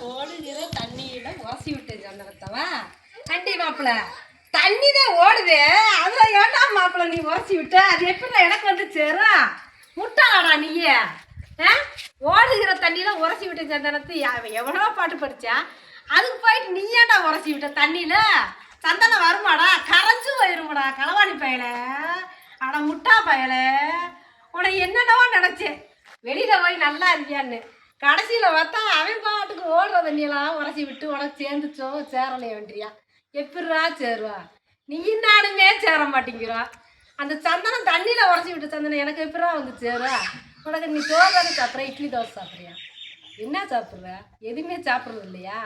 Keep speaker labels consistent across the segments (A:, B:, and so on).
A: ஓடுகிற தண்ணியில ஓசி விட்டு சந்தனத்தவா கண்டி மாப்பிள தண்ணி தான் ஓடுது. அதுல ஏன்டா மாப்பிள்ள நீ ஓசி விட்ட? அது எப்படி எனக்கு வந்து சேரும்? முட்டாளாடா நீயே. ஓடுகிற தண்ணியில உரசி விட்ட சந்தனத்தை யா- எவ்வளோ பாட்டு படிச்சா. அதுக்கு போயிட்டு நீ ஏன்டா உரசி விட்ட தண்ணியில? சந்தனம் வருமாடா? கரைஞ்சு போயிருமாடா களவாணி பயல. ஆனா முட்டா பயல. உனக்கு என்னென்னவோ நினச்சேன். வெளியில போய் நல்லா இருக்கியான்னு. கடைசியில் பார்த்தா அவன் பாட்டுக்கு ஓடுற தண்ணியெல்லாம் உரசி விட்டு உனக்கு சேர்ந்துச்சோ சேரலையே வேண்டியா எப்படிரா சேருவா? நீ நானுமே சேர மாட்டேங்கிறோம் அந்த சந்தனம் தண்ணியில் உரசி விட்ட சந்தனம் எனக்கு எப்படிரா வந்து சேருவா உனக்கு நீ சோறு சாப்பிட்ற இட்லி தோசை சாப்பிட்றியா? என்ன சாப்பிட்ற? எதுவுமே சாப்பிட்றது இல்லையா?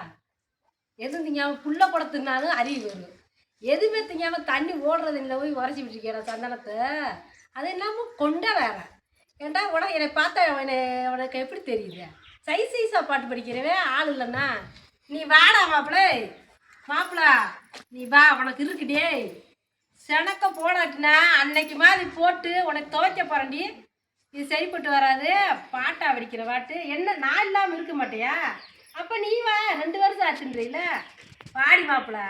A: எதுவும் திங்காமல் புள்ள கூட தின்னாலும் அறிவு வரும் எதுவுமே திங்காமல் தண்ணி ஓடுறது இல்லை போய் உரைச்சி விட்டுருக்கிற சந்தனத்தை? அது இல்லாமல் கொண்ட என்னை பார்த்தா உன உனக்கு எப்படி தெரியுது? சை சைஸாக பாட்டு படிக்கிறவே ஆள் இல்லைண்ணா நீ வாடா மாப்பிள மாப்பிள நீ வா உனக்கு இருக்குடே செனக்க போடாட்டினா அன்னைக்கு மாதிரி போட்டு உனக்கு துவைக்க போறேன்டி. இது சரிப்பட்டு வராது. பாட்டா படிக்கிற பாட்டு. என்ன நான் இல்லாமல் இருக்க மாட்டியா? அப்போ நீ வா ரெண்டு வருஷம் ஆச்சுன்றீல பாடி மாப்பிள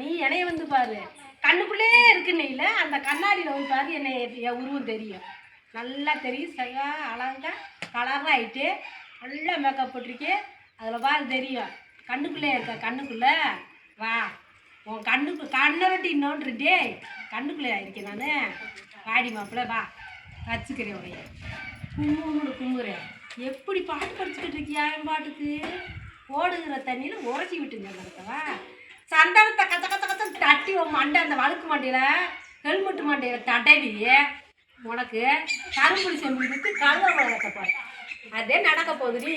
A: நீ என்னைய வந்து பாரு. கண்ணுக்குள்ளே இருக்குன்னு அந்த கண்ணாடியில் வந்து பாரு என்னை என் உருவம் தெரியும். நல்லா தெரியும் சரியா அழகா கலராக ஆயிட்டு நல்லா மேக்கப் போட்டிருக்கு. அதில் பாரு தெரியும். கண்ணுக்குள்ளே இருக்க கண்ணுக்குள்ளே. வா. உன் கண்ணுக்கு கண்ணை வெட்டி இன்னொன்று டே கண்ணுக்குள்ளே இருக்கேன் நான். வாடி மாப்பிள்ள வா. வச்சுக்கிறேன் உடைய கும்புன்னு கும்புறேன் எப்படி பாட்டு படிச்சுக்கிட்டு இருக்கியா என் பாட்டுக்கு? ஓடுகிற தண்ணியில் உரைச்சி விட்டுங்க நடத்தவா சந்தனத்தை கத்த கத்த கத்த தட்டி உன் மண்டை அந்த வழுக்கு மண்டையில் ஹெல்மெட்டு மண்டையில் தடவி உனக்கு கரும்புளி செம்புளுக்கு கல்ல வளர்க்க போகிறேன் அதே நடக்க போகுதுடி